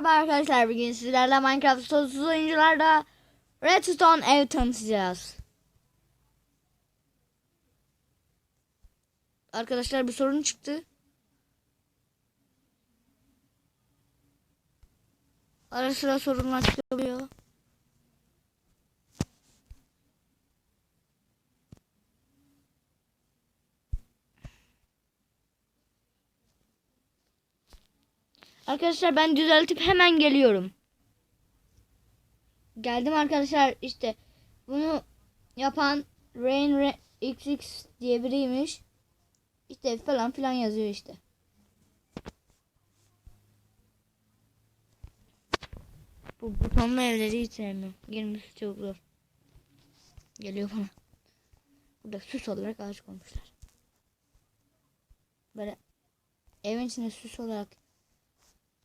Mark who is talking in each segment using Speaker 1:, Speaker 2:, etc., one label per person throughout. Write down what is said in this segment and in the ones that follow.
Speaker 1: Merhaba arkadaşlar bugün sizlerle Minecraft sonsuz oyuncularda Redstone ev tanıtacağız. Arkadaşlar bir sorun çıktı. Ara sıra sorunlar çıkabiliyor. Arkadaşlar ben düzeltip hemen geliyorum. Geldim arkadaşlar işte bunu yapan Rain Ra- XX diye biriymiş. İşte falan filan yazıyor işte. Bu butonlu evleri hiç sevmiyorum. Girmesi çok zor. Geliyor bana. Burada süs olarak ağaç koymuşlar. Böyle evin içinde süs olarak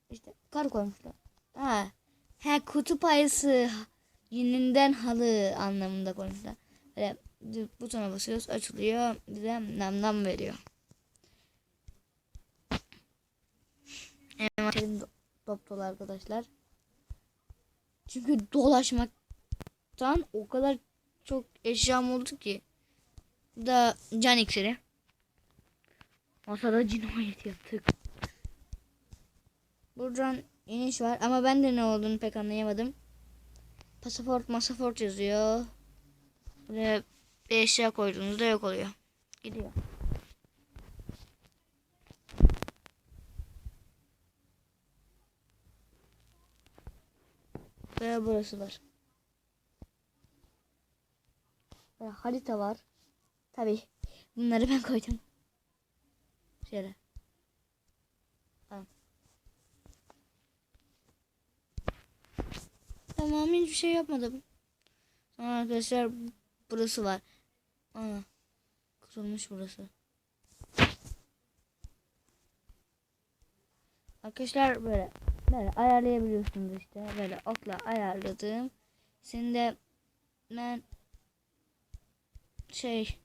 Speaker 1: işte kar koymuşlar. Ha. He kutup ayısı yününden halı anlamında koymuşlar. Böyle butona basıyoruz açılıyor bize nam nam veriyor. Envanterim dop dolu arkadaşlar. Çünkü dolaşmaktan o kadar çok eşyam oldu ki. Bu da can iksiri. Masada cinayet yaptık. Buradan iniş var ama ben de ne olduğunu pek anlayamadım. Pasaport masaport yazıyor. Buraya bir eşya koyduğunuzda yok oluyor. Gidiyor. Ve burası var. Ve harita var. Tabi bunları ben koydum. Şöyle. Tamam hiçbir şey yapmadım. Sonra arkadaşlar burası var. Ana. Kırılmış burası. Arkadaşlar böyle böyle ayarlayabiliyorsunuz işte. Böyle okla ayarladım. Şimdi ben şey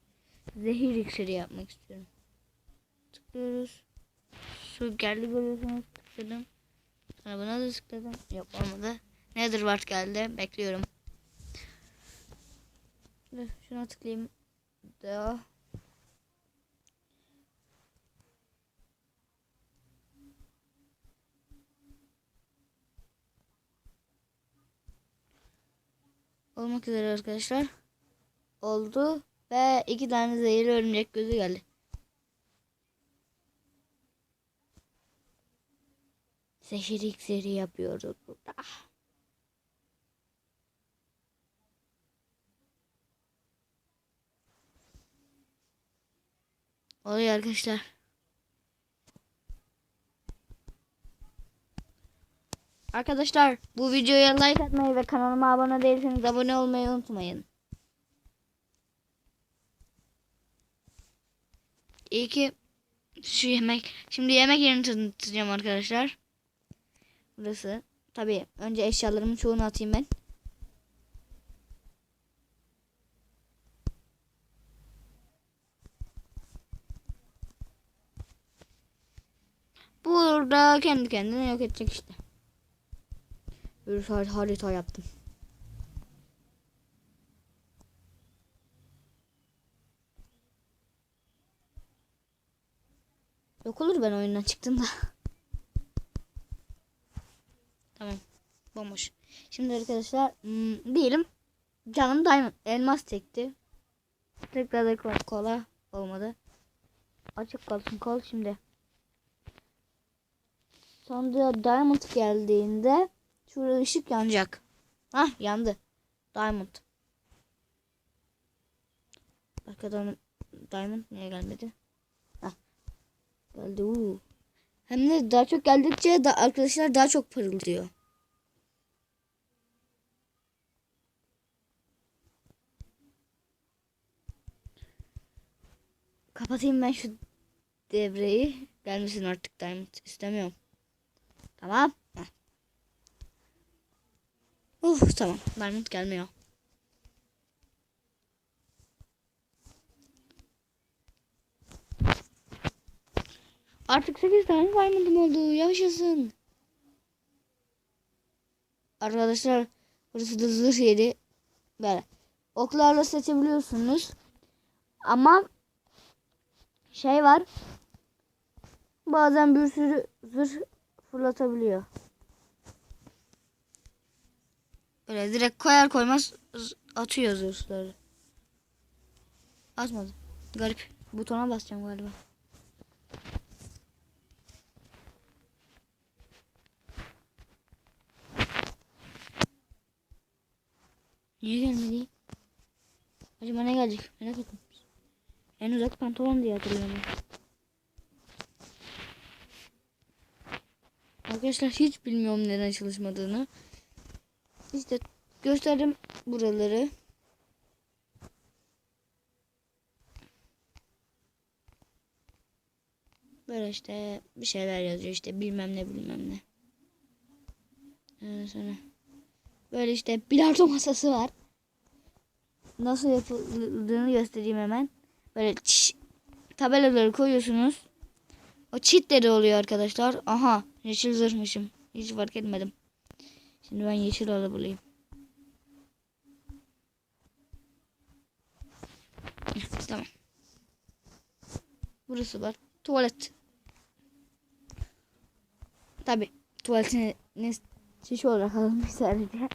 Speaker 1: zehir iksiri yapmak istiyorum. Tıklıyoruz. Su geldi görüyorsunuz. Tıkladım. Sonra buna da tıkladım. Yok olmadı. Netherwart geldi. Bekliyorum. Şuna tıklayayım. Da. Olmak üzere arkadaşlar. Oldu. Ve iki tane zehirli örümcek gözü geldi. Zehir iksiri yapıyoruz burada. Oluyor arkadaşlar. Arkadaşlar bu videoya like atmayı ve kanalıma abone değilseniz abone olmayı unutmayın. İyi ki şu yemek. Şimdi yemek yerini tanıtacağım arkadaşlar. Burası. Tabii önce eşyalarımın çoğunu atayım ben. Burada kendi kendine yok edecek işte. Bir har harita yaptım. Yok olur ben oyundan çıktım da. tamam. Bomboş. Şimdi arkadaşlar hmm, diyelim canım diamond elmas çekti. Tekrar da kola olmadı. Açık kalsın kol şimdi. Sonra diamond geldiğinde şurada ışık yanacak. Hah yandı. Diamond. Arkadan diamond niye gelmedi? Hah. Geldi. Uu. Hem de daha çok geldikçe da arkadaşlar daha çok parıldıyor. Kapatayım ben şu devreyi. Gelmesin artık diamond istemiyorum. Tamam. Heh. Uf tamam. Diamond gelmiyor. Artık 8 tane diamond'ım oldu. Yaşasın. arkadaşlar burası da zırh yeri. Böyle oklarla seçebiliyorsunuz. Ama şey var. Bazen bir sürü zırh fırlatabiliyor. Böyle direkt koyar koymaz atıyor zırhları. Atmadı. Garip. Butona basacağım galiba. Niye gelmedi? Acaba ne gelecek? Merak ettim. En uzak pantolon diye hatırlıyorum. Arkadaşlar hiç bilmiyorum neden çalışmadığını. İşte gösterdim buraları. Böyle işte bir şeyler yazıyor işte bilmem ne bilmem ne. Sonra böyle işte bilardo masası var. Nasıl yapıldığını göstereyim hemen. Böyle çiş- tabelaları koyuyorsunuz. O çitleri oluyor arkadaşlar. Aha yeşil zırhmışım. Hiç fark etmedim. Şimdi ben yeşil alabileyim. Tamam. Burası var. Tuvalet. Tabi tuvaletin ne şiş olarak alınmış sadece.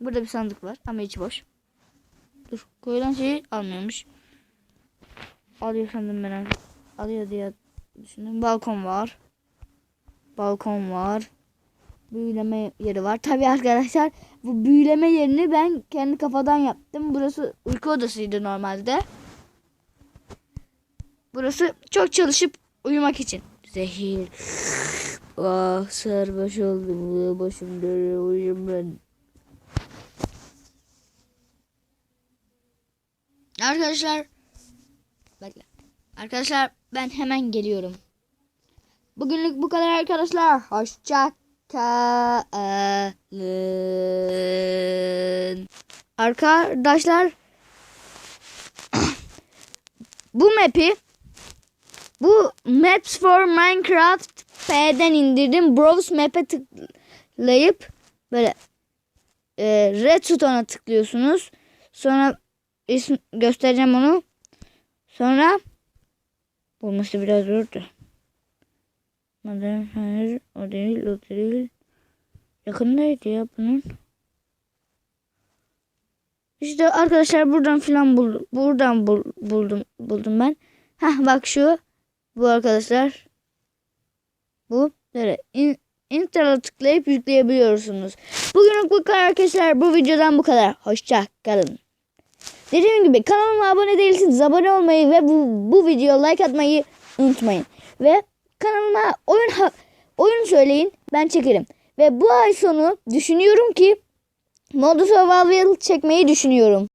Speaker 1: Burada bir sandık var ama içi boş. Dur koyulan şeyi almıyormuş. Alıyor sandım ben. Alıyor diye düşündüm. Balkon var. Balkon var. Büyüleme yeri var. Tabi arkadaşlar bu büyüleme yerini ben kendi kafadan yaptım. Burası uyku odasıydı normalde. Burası çok çalışıp uyumak için. Zehir. Ah sarhoş oldum. Başım dönüyor. Uyuyayım ben. Arkadaşlar bekle. Arkadaşlar ben hemen geliyorum. Bugünlük bu kadar arkadaşlar. Hoşça kalın. Arkadaşlar bu map'i bu Maps for Minecraft P'den indirdim. Browse Map'e tıklayıp böyle e, Redstone'a tıklıyorsunuz. Sonra isim göstereceğim onu. Sonra bulması biraz zordu. Maden hayır o değil o değil. Yakındaydı ya bunun. İşte arkadaşlar buradan filan buldum. Buradan bul, buldum buldum ben. Hah bak şu. Bu arkadaşlar. Bu böyle in, Instagram'a tıklayıp yükleyebiliyorsunuz. Bugünlük bu kadar arkadaşlar. Bu videodan bu kadar. Hoşça kalın. Dediğim gibi kanalıma abone değilseniz abone olmayı ve bu, bu videoya like atmayı unutmayın. Ve kanalıma oyun oyun söyleyin ben çekerim. Ve bu ay sonu düşünüyorum ki Modu Survival çekmeyi düşünüyorum.